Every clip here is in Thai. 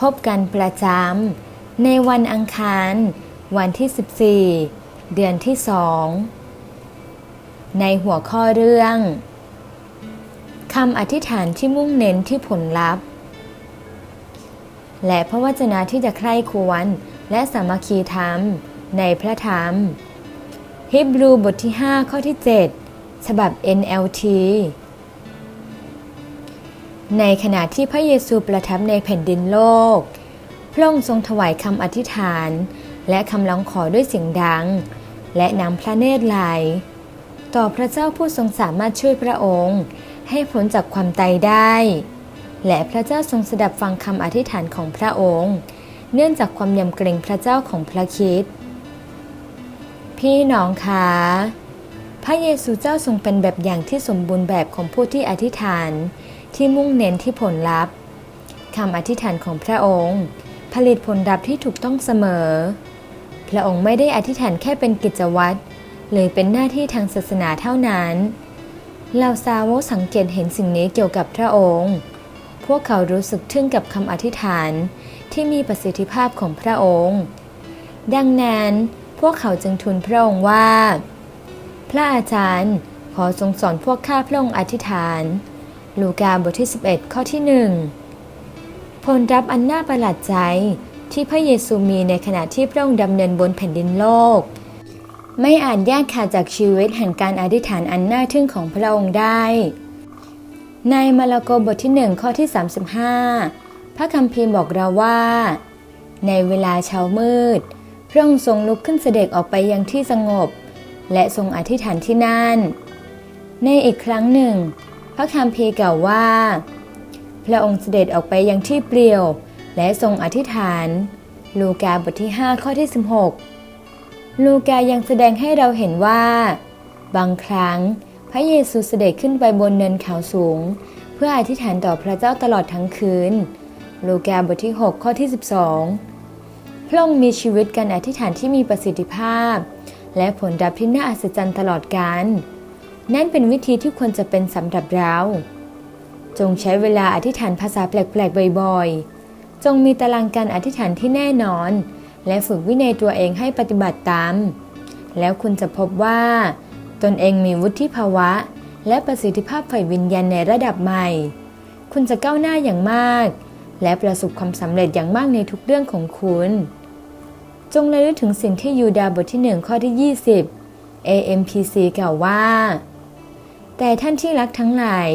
พบกันประจำในวันอังคาร วันที่ 14 เดือนที่สองในหัวข้อเรื่องคำอธิษฐานที่มุ่งเน้นที่ผลลัพธ์ และพระวจนะที่จะใคร่ควรและสามัคคีธรรมในพระธรรม ฮิบรูบทที่ 5 ข้อที่ 7 ฉบับ NLT ในขณะที่พระเยซูประทับในแผ่นดินโลก พระองค์ทรงถวายคำอธิษฐาน และคำร้องขอด้วยเสียงดัง และนำพระเนตรไหลต่อพระเจ้าผู้ทรงสามารถช่วยพระองค์ ให้พ้นจากความตายได้ และพระเจ้าทรงสดับฟังคำอธิษฐานของพระองค์ เนื่องจากความยำเกรงพระเจ้าของพระคิดพี่น้องคะพระเยซูเจ้าทรงเป็นแบบอย่างที่สมบูรณ์แบบของผู้ที่อธิษฐาน ที่มุ่งเน้นที่ผลลัพธ์คำอธิษฐานของพระองค์ ผลิตผลลัพธ์ที่ถูกต้องเสมอ พระองค์ไม่ได้อธิษฐานแค่เป็นกิจวัตรหรือเป็นหน้าที่ทางศาสนาเท่านั้นเหล่าสาวกสังเกตเห็นสิ่งนี้เกี่ยวกับพระองค์ พวกเขารู้สึกทึ่งกับคำอธิษฐานที่มีประสิทธิภาพของพระองค์ ดังนั้นพวกเขาจึงทูลพระองค์ว่า พระอาจารย์ขอทรงสอนพวกข้าพระองค์อธิษฐาน ลูกาบทที่ 11 ข้อที่หนึ่งผลรับอันน่าประหลาดใจที่พระเยซูมีในขณะที่พระองค์ดำเนินบนแผ่นดินโลก ไม่อาจแยกขาดจากชีวิตแห่งการอธิษฐานอันน่าทึ่งของพระองค์ได้ ในมาระโกบทที่หนึ่งข้อที่ 35 พระคัมภีร์บอกเราว่า ในเวลาเช้ามืด พระองค์ทรงลุกขึ้นเสด็จออกไปยังที่สงบ และทรงอธิษฐานที่นั่น ในอีกครั้งหนึ่ง ระคัมภีร์กล่าวว่า พระองค์เสด็จออกไปยังที่เปลี่ยว และทรงอธิษฐาน ลูกาบทที่ 5 ข้อที่ 16 ลูกายังแสดงให้เราเห็นว่า บางครั้งพระเยซูเสด็จขึ้นไปบนเนินเขาสูง เพื่ออธิษฐานต่อพระเจ้าตลอดทั้งคืน ลูกาบทที่ 6 ข้อที่ 12 พระองค์มีชีวิตการอธิษฐานที่มีประสิทธิภาพ และผลลัพธ์ที่น่าอัศจรรย์ตลอดกาล นั่นเป็นวิธีที่ควรจะเป็นสำหรับเรา จงใช้เวลาอธิษฐานภาษาแปลกๆบ่อยๆ จงมีตารางการอธิษฐานที่แน่นอน และฝึกวินัยตัวเองให้ปฏิบัติตาม แล้วคุณจะพบว่า ตนเองมีวุฒิภาวะ และประสิทธิภาพฝ่ายวิญญาณในระดับใหม่ คุณจะก้าวหน้าอย่างมาก และประสบความสำเร็จอย่างมากในทุกเรื่องของคุณ จงระลึกถึงสิ่งที่ยูดาห์บทที่1ข้อที่ 20 AMPC กล่าวว่า แต่ท่านที่รักทั้งหลาย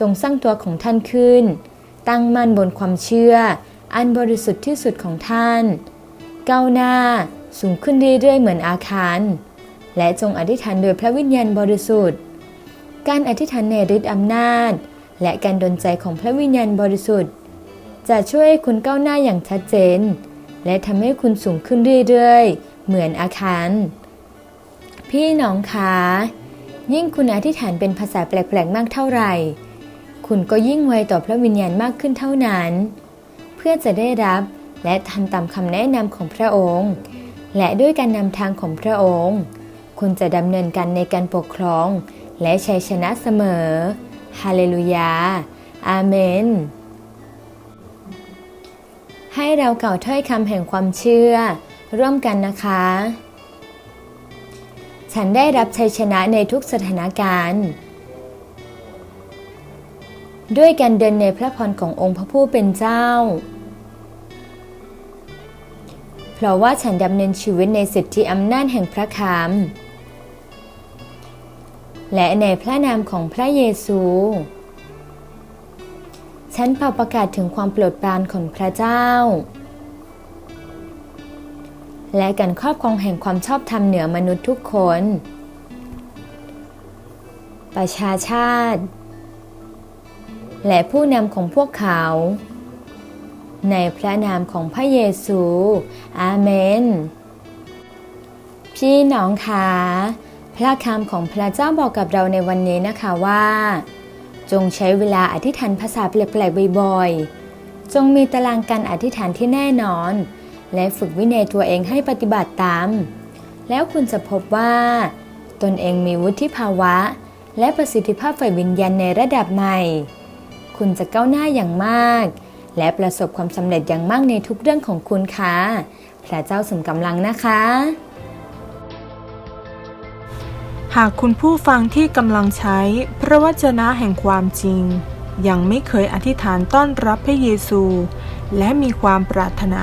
จงสร้างตัวของท่านขึ้น ตั้งมั่นบนความเชื่อ อันบริสุทธิ์ที่สุดของท่าน ก้าวหน้าสูงขึ้นเรื่อยๆเหมือนอาคาร และจงอธิษฐานโดยพระวิญญาณบริสุทธิ์ การอธิษฐานในฤทธิ์อำนาจ และการดลใจของพระวิญญาณบริสุทธิ์ จะช่วยให้คุณก้าวหน้าอย่างชัดเจน และทำให้คุณสูงขึ้นเรื่อยๆ เหมือนอาคาร พี่น้องคะ ยิ่งคุณอธิษฐานเป็นภาษาแปลกๆมากเท่าไหร่ คุณก็ยิ่งไวต่อพระวิญญาณมากขึ้นเท่านั้น เพื่อจะได้รับและทำตามคำแนะนำของพระองค์ และด้วยการนำทางของพระองค์ คุณจะดำเนินการในการปกครอง และชัยชนะเสมอ ฮาเลลูยา อาเมน ให้เราเก่าถ้อยคำแห่งความเชื่อ ร่วมกันนะคะ ฉันได้รับชัยชนะในทุกสถานการณ์ ด้วยการเดินในพระพรขององค์พระผู้เป็นเจ้า เพราะว่าฉันดำเนินชีวิตในสิทธิอำนาจแห่งพระคำและในพระนามของพระเยซู ฉันเป่าประกาศถึงความโปรดปรานของพระเจ้า และการครอบครองแห่งความชอบธรรมเหนือมนุษย์ทุกคน ประชาชาติ และผู้นำของพวกเขา ในพระนามของพระเยซู อาเมน พี่น้องคะพระคำของพระเจ้าบอกกับเราในวันนี้นะคะว่า จงใช้เวลาอธิษฐานภาษาแปลกๆบ่อยๆ จงมีตารางการอธิษฐานที่แน่นอน และฝึกวินัยตัวเองให้ปฏิบัติตาม แล้วคุณจะพบว่า ตนเองมีวุฒิภาวะ และประสิทธิภาพฝ่ายวิญญาณในระดับใหม่ คุณจะก้าวหน้าอย่างมาก และประสบความสำเร็จอย่างมากในทุกเรื่องของคุณค่ะ พระเจ้าสมกำลังนะคะ หากคุณผู้ฟังที่กำลังใช้พระวจนะแห่งความจริง ยังไม่เคยอธิษฐานต้อนรับพระเยซู และมีความปรารถนา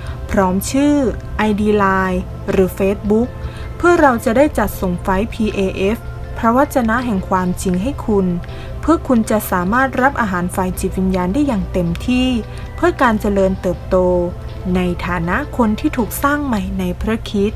พร้อมชื่อ ID Line หรือ Facebook เพื่อเราจะได้จัดส่งไฟล์ PAF พระวจนะแห่งความจริงให้คุณ เพื่อคุณจะสามารถรับอาหารฝ่ายจิตวิญญาณได้อย่างเต็มที่ เพื่อการเจริญเติบโต ในฐานะคนที่ถูกสร้างใหม่ในพระคิด